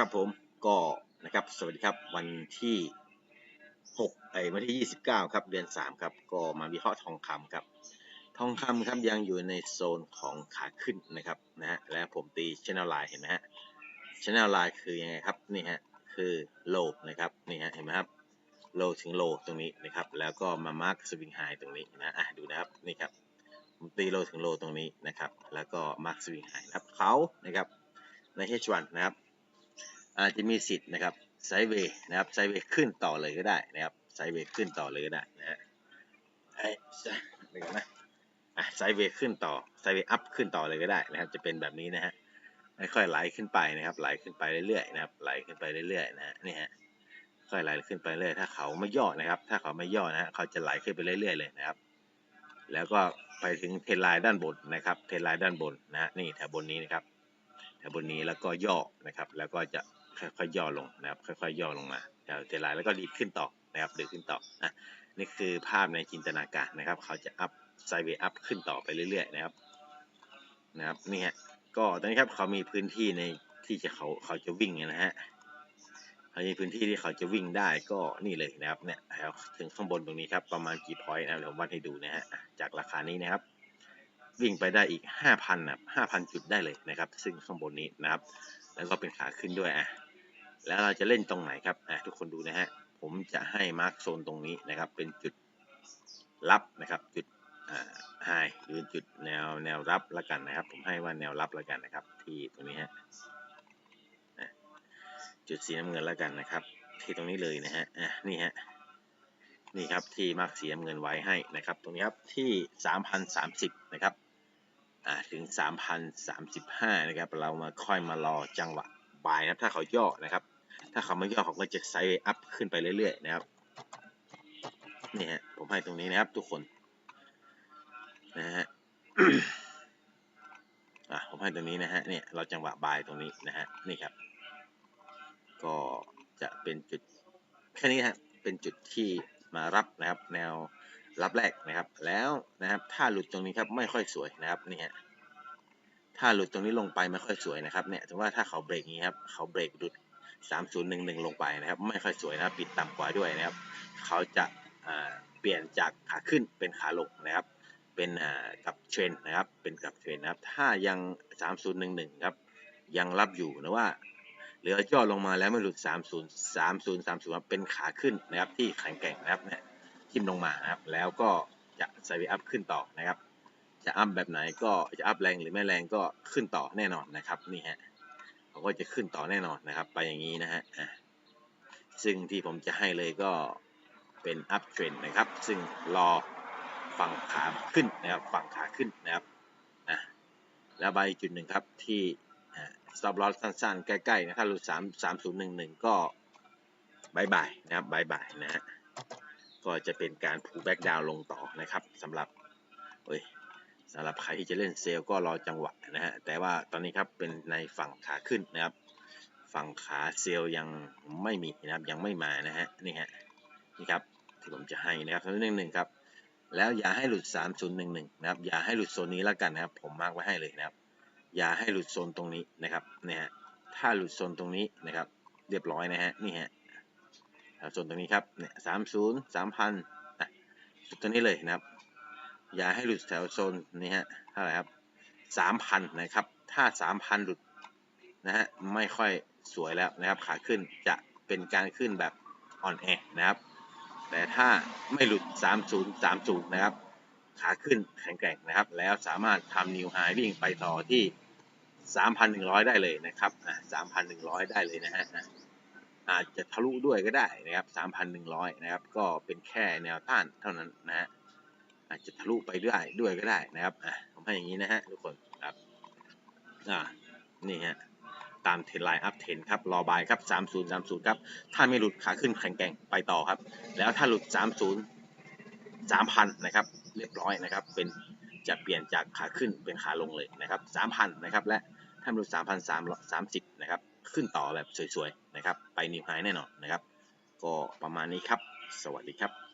ครับผมก็นะครับสวัสดีครับวันที่6ไอ้วันที่ 29 ครับเดือน 3 ครับ ก็มาวิเคราะห์ทองคำครับ ทองคำครับยังอยู่ในโซนของขาขึ้นนะครับนะฮะและผมตี channel line เห็นไหมฮะ channel line คือยังไงครับนี่ฮะคือ low นะครับนี่ฮะเห็นไหมครับ low ถึง low ตรงนี้นะครับ แล้วก็มา mark swing high ตรงนี้นะอะดูนะครับนี่ครับผมตี low ถึง low ตรงนี้นะครับ แล้วก็ mark swing high นะครับเขานะครับใน H1 นะครับ อาจจะมีสิทธิ์นะครับไซเวย์นะครับไซเวย์ขึ้นต่อเลยก็ได้นะครับไซเวย์ขึ้นต่อเลยก็ได้นะฮะไอ้เดี๋ยวก่อนะอะไซเวย์ขึ้นต่อไซเวย์อัพขึ้นต่อเลยก็ได้นะครับ จะเป็นแบบนี้นะฮะค่อยไหลขึ้นไปนะครับไหลขึ้นไปเรื่อยๆนะครับไหลขึ้นไปเรื่อยๆนะฮะนี่ฮะค่อยไหลขึ้นไปเรื่อยถ้าเขาไม่ย่อนะครับ ถ้าเขาไม่ย่อนะฮะเขาจะไหลขึ้นไปเรื่อยๆเลยนะครับ แล้วก็ไปถึงเทนไลน์ด้านบนนะครับ เทนไลน์ด้านบนนะฮะนี่แถวบนนี้นะครับแถวบนนี้แล้วก็ย่อนะครับ แล้วก็จะ ค่อยๆย่อลงนะครับ ค่อยๆย่อลงมาแถวเทไลน์แล้วก็ดีดขึ้นต่อนะครับดีดขึ้นต่ออะนี่คือภาพในจินตนาการนะครับ เขาจะอัพไซเวอัพขึ้นต่อไปเรื่อยๆนะครับนะครับนี่ฮะก็ตอนนี้ครับเขามีพื้นที่ในที่จะเขาเขาจะวิ่งนะฮะเขามีพื้นที่ที่เขาจะวิ่งได้ก็นี่เลยนะครับเนี่ยแล้วถึงข้างบนตรงนี้ครับประมาณกี่พอยต์นะครับเดี๋ยววัดให้ดูนะฮะจากราคานี้นะครับ วิ่งไปได้อีก 5,000นะ5,000 จุดได้เลยนะครับ ซึ่งข้างบนนี้นะครับ แล้วก็เป็นขาขึ้นด้วยอะ แล้วเราจะเล่นตรงไหนครับอะทุกคนดูนะฮะ ผมจะให้มาร์คโซนตรงนี้นะครับ เป็นจุดรับนะครับ จุดอ่าไฮหรือจุดแนวแนวรับแล้วกันนะครับ ผมให้ว่าแนวรับแล้วกันนะครับ ที่ตรงนี้ฮะจุดสีน้ำเงินแล้วกันนะครับ ที่ตรงนี้เลยนะฮะอะนี่ฮะนี่ครับที่มาร์คสีน้ำเงินไว้ให้นะครับ ตรงนี้ครับที่ 3,030 นะครับอ่าถึง 3,035 นะครับ เรามาค่อยมารอจังหวะบ่ายนะครับถ้าเขาย่อนะครับ ถ้าเขาไม่ย่อเขาก็จะไซด์อัพขึ้นไปเรื่อยๆนะครับนี่ฮะผมให้ตรงนี้นะครับทุกคนนะฮะอะผมให้ตรงนี้นะฮะเนี่ยเราจังหวะบายตรงนี้นะฮะนี่ครับ ก็จะเป็นจุดแค่นี้ฮะเป็นจุดที่มารับนะครับ แนวรับแรกนะครับ แล้วนะครับ ถ้าหลุดตรงนี้ครับไม่ค่อยสวยนะครับนี่ฮะถ้าหลุดตรงนี้ลงไปไม่ค่อยสวยนะครับเนี่ยถือว่าถ้าเขาเบรกนี้ครับเขาเบรกหลุด 3011 ลงไปนะครับ ไม่ค่อยสวยนะปิดต่ำกว่าด้วยนะครับ เขาจะเปลี่ยนจากขาขึ้นเป็นขาลงนะครับ เป็นกับเทรนนะครับ เป็นกับเทรนนะครับ ถ้ายัง 3011 ครับ ยังรับอยู่นะว่าเหลือย่อลงมาแล้วไม่หลุด 30 30 30เป็นขาขึ้นนะครับที่แข็งแกร่งนะครับเนี่ยทิ่มลงมานะครับ แล้วก็จะไซด์อัพขึ้นต่อนะครับ จะอัพแบบไหนก็จะอัพแรงหรือไม่แรงก็ขึ้นต่อแน่นอนนะครับนี่ฮะ เขาก็จะขึ้นต่อแน่นอนนะครับ ไปอย่างนี้นะฮะซึ่งที่ผมจะให้เลยก็เป็นอัพเทรนนะครับ ซึ่งรอฝั่งขาขึ้นนะครับ ฝั่งขาขึ้นนะครับอะแล้วใบจุดหนึ่งครับที่สต็อปลอสสั้นๆ ใกล้ๆนะถ้าหลุดสามสามศูนย์หนึ่งหนึ่งก็บายบายนะครับบายบายนะฮะก็จะเป็นการผูแบ็กดาวลงต่อนะครับสำหรับเอ้ย สำหรับใครที่จะเล่นเซลก็รอจังหวะนะฮะแต่ว่าตอนนี้ครับเป็นในฝั่งขาขึ้นนะครับ ฝั่งขาเซลยังไม่มีนะครับยังไม่มานะฮะนี่ฮะนี่ครับที่ผมจะให้นะครับทั้งหนึ่งหนึ่งครับแล้วอย่าให้หลุด 3011 นะครับ อย่าให้หลุดโซนนี้แล้วกันนะครับ ผมมาร์กไว้ให้เลยนะครับ อย่าให้หลุดโซนตรงนี้นะครับเนี่ยถ้าหลุดโซนตรงนี้นะครับ เรียบร้อยนะฮะนี่ฮะโซนตรงนี้ครับเนี่ยสามศูนย์สามพันอะสุดตัวนี้เลยนะครับ ย่าให้หลุดแถวโซนนี้ฮะเท่าไหร่ครับสามพันนะครับ ถ้าสามพันหลุดนะฮะไม่ค่อยสวยแล้วนะครับ ขาขึ้นจะเป็นการขึ้นแบบอ่อนแอนะครับ แต่ถ้าไม่หลุด 3030 นะครับ ขาขึ้นแข็งแกร่งนะครับ แล้วสามารถทำนิวไฮวิ่งไปต่อที่ 3,100 ได้เลยนะครับอ่า3,100 ได้เลยนะฮะอาจจะทะลุด้วยก็ได้นะครับ 3,100 นะครับ ก็เป็นแค่แนวต้านเท่านั้นนะฮะ อาจจะทะลุไปด้วยด้วยก็ได้นะครับอะผมให้อย่างนี้นะฮะทุกคนครับอ่านี่ฮะตามเทรนไลน์อัพเทรนครับรอบายครับ 3030 ครับ ถ้าไม่หลุดขาขึ้นแข็งแกร่งไปต่อครับ แล้วถ้าหลุด 30 3,000 นะครับ เรียบร้อยนะครับ เป็นจะเปลี่ยนจากขาขึ้นเป็นขาลงเลยนะครับ 3,000 นะครับ และถ้าหลุด 3,330 นะครับ ขึ้นต่อแบบสวยๆ นะครับ ไปนิวไฮแน่นอนนะครับ ก็ประมาณนี้ครับ สวัสดีครับ